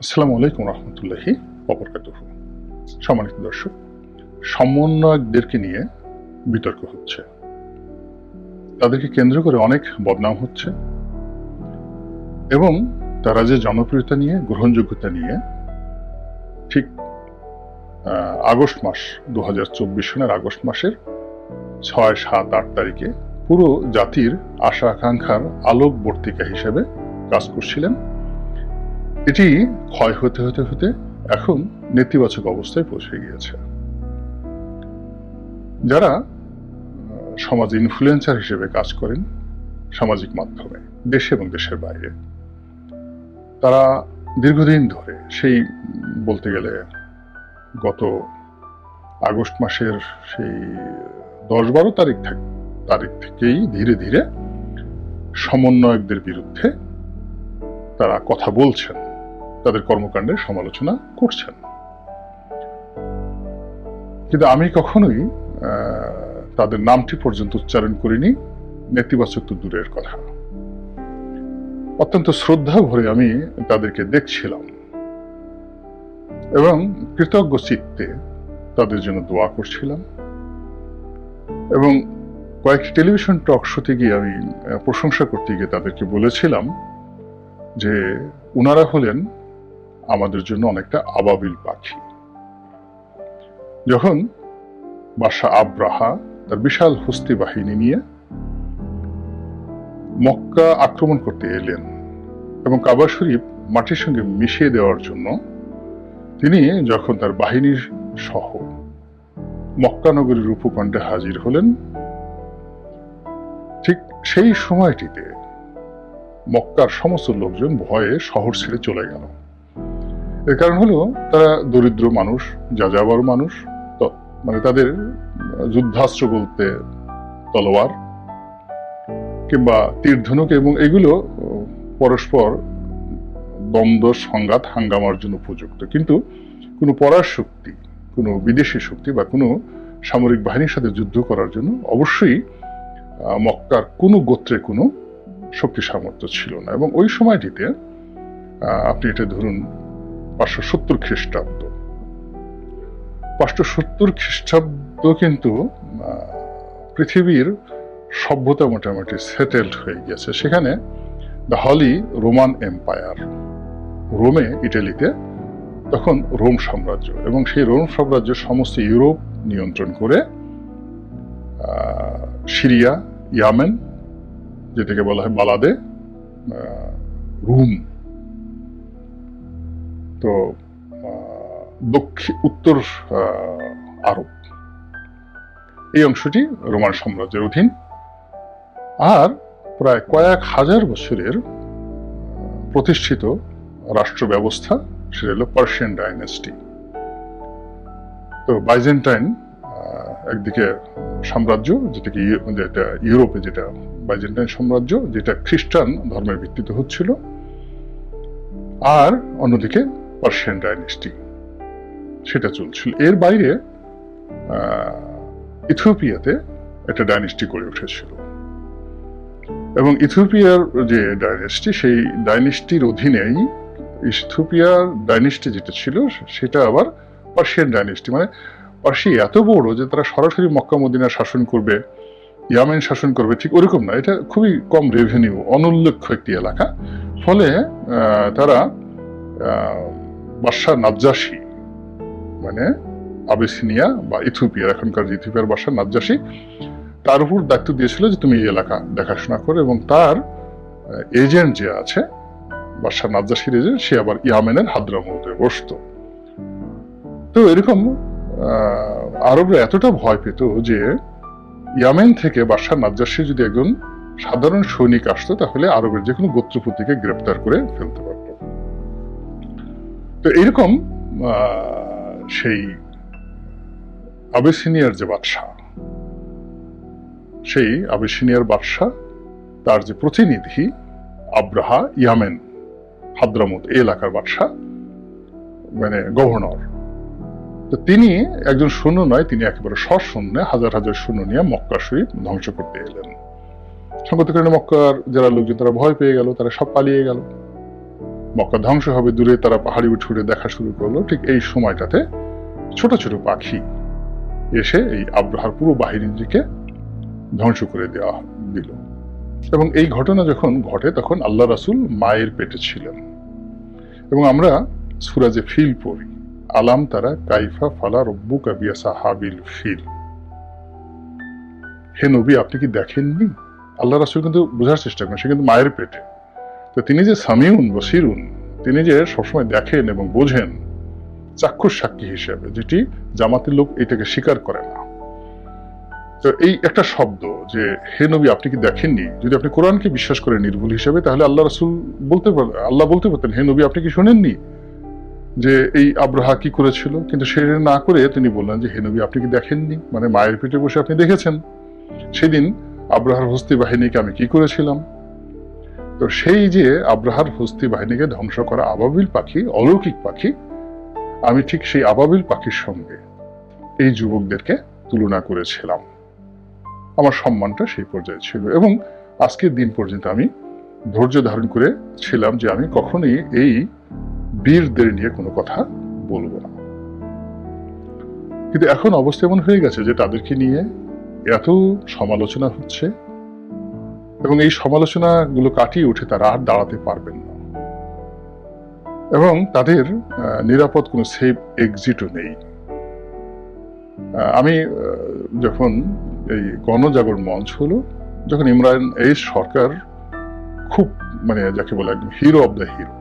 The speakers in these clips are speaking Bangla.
আসসালামু আলাইকুম রহমতুল্লাহি অবরকাতুহ সম্মানিত দর্শক, সমন্বয়কদেরকে নিয়ে বিতর্ক হচ্ছে। তাদেরকে কেন্দ্র করে অনেক বদনাম হচ্ছে এবং তারা যে জনপ্রিয়তা নিয়ে, গ্রহণযোগ্যতা নিয়ে ঠিক আগস্ট মাস দু সনের আগস্ট মাসের ছয় সাত আট তারিখে পুরো জাতির আশা আকাঙ্ক্ষার আলোকবর্তিকা হিসেবে কাজ করছিলেন এটি ক্ষয় হতে হতে হতে এখন নেতিবাচক অবস্থায় পৌঁছে গিয়েছে। যারা সমাজ ইনফ্লুয়েন্সার হিসেবে কাজ করেন, সামাজিক মাধ্যমে, দেশে এবং দেশের বাইরে, তারা দীর্ঘদিন ধরে সেই, বলতে গেলে গত আগস্ট মাসের সেই দশ বারো তারিখ থেকে, তারিখ থেকেই ধীরে ধীরে সমন্বয়কদের বিরুদ্ধে তারা কথা বলছেন। তাদের কর্মকাণ্ডের সমালোচনা করছেন। কিন্তু আমি কখনোই তাদের নামটি পর্যন্ত উচ্চারণ করিনি। নেতিবাচক তো দূরের কথা। অত্যন্ত শ্রদ্ধা ভরে আমি তাদেরকে দেখছিলাম। এবং কৃতজ্ঞ চিত্তে তাদের জন্য দোয়া করছিলাম। এবং কয়েকটি টেলিভিশন টক শোতে গিয়ে আমি প্রশংসা করতে গিয়ে তাদেরকে বলেছিলাম যে ওনারা হলেন আমাদের জন্য অনেকটা আবাবিল পাখি। যখন বাদশাহ আব্রাহা তার বিশাল হস্তি বাহিনী নিয়ে মক্কা আক্রমণ করতে এলেন এবং কাবা শরীফ মাটির সঙ্গে মিশিয়ে দেওয়ার জন্য তিনি যখন তার বাহিনীর সহ মক্কা নগরীর উপকণ্ঠে হাজির হলেন, ঠিক সেই সময়টিতে মক্কার সমস্ত লোকজন ভয়ে শহর ছেড়ে চলে গেল। এর কারণ হলো, তারা দরিদ্র মানুষ, যাযাবর মানুষ, তো মানে তাদের যুদ্ধাস্ত্র বলতে তলোয়ার, কিংবা তীর ধনুক এবং এগুলো পরস্পর দ্বন্দ্ব, সংঘাত, হাঙ্গামার জন্য উপযুক্ত। কিন্তু কোনো পরার শক্তি, কোনো বিদেশি শক্তি বা কোনো সামরিক বাহিনীর সাথে যুদ্ধ করার জন্য অবশ্যই মক্কার কোনো গোত্রে কোনো শক্তি সামর্থ্য ছিল না। এবং ওই সময়টিতে আপনি এটা ধরুন পাঁচশো সত্তর খ্রিস্টাব্দ। পাঁচশো সত্তর খ্রিস্টাব্দ কিন্তু পৃথিবীর সভ্যতা মোটামুটি সেটেলড হয়ে গেছে সেখানে দ্য হলি রোমান এম্পায়ার রোমে ইটালিতে তখন রোম সাম্রাজ্য এবং সেই রোম সাম্রাজ্য সমস্ত ইউরোপ নিয়ন্ত্রণ করে সিরিয়া, ইয়ামেন, যেটাকে বলা হয় বালাদে রুম তো দক্ষিণ, উত্তর আরব। এই অংশটি রোমান সাম্রাজ্যের অধীন। আর প্রায় কয়েক হাজার বছরের প্রতিষ্ঠিত রাষ্ট্র ব্যবস্থা সেটা হলো পার্সিয়ান ডাইনেস্টি। তো বাইজেন্টাইন একদিকে সাম্রাজ্য, যেটাকে যেটা ইউরোপে যেটা বাইজেন্টাইন সাম্রাজ্য, যেটা খ্রিস্টান ধর্মের ভিত্তিতে হচ্ছিল। আর অন্যদিকে পার্সিয়ান ডাইনেস্টি সেটা চলছিল। এর বাইরে ইথিওপিয়াতে একটা ডাইনেস্টি গড়ে উঠেছিল। এবং ইথিওপিয়ার যে ডাইনেস্টি, সেই ডাইনেস্টির অধীনেই ইথিওপিয়ার ডাইনেস্টি যেটা ছিল, সেটা আবার পার্সিয়ান ডাইনেস্টি। মানে পার্সি এত বড় যে তারা সরাসরি মক্কা মদিনা শাসন করবে, ইয়ামেন শাসন করবে, ঠিক ওরকম না। এটা খুবই কম রেভিনিউ অনুল্লেখ্য একটি এলাকা। ফলে তারা বাদশাহ নাজ্জাসী মানে আবেসিনিয়া বা ইথিওপিয়া এখনকার যে ইথিওপিয়ার বাদশাহ তার উপর দায়িত্ব দিয়েছিল যে তুমি এই এলাকা দেখাশোনা করো এবং তার এজেন্ট যে আছে বাদশাহ নাজ্জাসীর এজেন্ট সে আবার ইয়ামেনের হাদ্রামৌতে বসতো। তো এরকম আরবরা এতটা ভয় পেত যে ইয়ামেন থেকে বাদশাহ নাজ্জাসী যদি একজন সাধারণ সৈনিক আসতো, তাহলে আরবের যে কোনো গোত্রপতিকে গ্রেপ্তার করে ফেলতে পারত। তো এরকম সেই আবেসিনিয়ার যে বাদশাহ, সেই আবেসিনিয়ার বাদশাহ, তার যে প্রতিনিধি আব্রাহা ইয়ামেন হাদ্রামুদ এই এলাকার বাদশাহ মানে গভর্নর, তো তিনি একজন শূন্য নয়, তিনি একেবারে সশূন্যে, হাজার হাজার শূন্য নিয়ে মক্কা শরীফ ধ্বংস করতে এলেন। সঙ্গত কারণে মক্কার যারা লোকজন, তারা ভয় পেয়ে গেল, তারা সব পালিয়ে গেল। মক্কা ধ্বংস হবে, দূরে তারা পাহাড়ি উঠে দেখা শুরু করল। ঠিক এই সময়টাতে ছোট ছোট পাখি এসে এই আব্রাহার পুরো বাহিনীটিকে ধ্বংস করে দেওয়া দিল। এবং এই ঘটনা যখন ঘটে, তখন আল্লাহ রাসূল মায়ের পেটে ছিলেন। এবং আমরা সুরাজে ফিল পড়ি, আলাম তারা কাইফা ফালা রব্বু কাবিয়া সাহাবিল ফিল। হে নবী, আপনি কি দেখেননি? আল্লাহ রাসুল কিন্তু বোঝার চেষ্টা করেন, সে কিন্তু মায়ের পেটে। তো তিনি যে সামিউন বা বসিরুন তিনি যে সবসময় দেখেন এবং বোঝেন, চাক্ষুষ সাক্ষী হিসেবে, যেটি জামাতের লোক এটাকে স্বীকার করে না। তো এই একটা শব্দ যে, হে নবী, আপনি কি দেখেননি? যদি আপনি কোরআনকে বিশ্বাস করেন নির্ভুল হিসেবে, তাহলে আল্লাহ রাসূল বলতে আল্লাহ বলতে পারতেন, হে নবী, আপনি কি শোনেননি যে, এই আব্রাহা কি করেছিল? কিন্তু সে না করে তিনি বললেন যে, হে নবী, আপনি কি দেখেননি? মানে মায়ের পেটে বসে আপনি দেখেছেন। সেদিন আব্রাহার হস্তি বাহিনীকে আমি কি করেছিলাম? তো সেই যে আব্রাহার হস্তি বাহিনীকে ধ্বংস করা আবাবিল পাখি, অলৌকিক পাখি, আমি ঠিক সেই আবাবিল পাখির সঙ্গে এই যুবকদেরকে তুলনা করেছিলাম। আমার সম্মানটা সেই পর্যায়ে ছিল এবং আজকের দিন পর্যন্ত আমি ধৈর্য ধারণ করে ছিলাম যে আমি কখনই এই বীরদের নিয়ে কোনো কথা বলব না। কিন্তু এখন অবস্থা এমন হয়ে গেছে যে তাদেরকে নিয়ে এত সমালোচনা হচ্ছে। এবং এই সমালোচনাগুলো কাটিয়ে উঠে তারা আর দাঁড়াতে পারবেন না। এবং তাদের নিরাপদ কোনো সেফ এক্সিটও নেই। আমি যখন এই গণজাগরণ মঞ্চ হলো, যখন ইমরান এই সরকার খুব মানে যাকে বলে একদম হিরো অব দ্য হিরো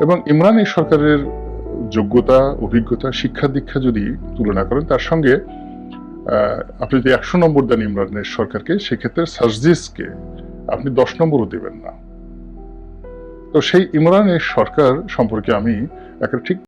এবং ইমরান এই সরকারের যোগ্যতা, অভিজ্ঞতা, শিক্ষা দীক্ষা যদি তুলনা করেন, তার সঙ্গে আপনি যদি একশো নম্বর দেন ইমরানের সরকারকে, সেক্ষেত্রে সার্জিসকে আপনি দশ নম্বরও দেবেন না। তো সেই ইমরানের সরকার সম্পর্কে আমি একটা ঠিক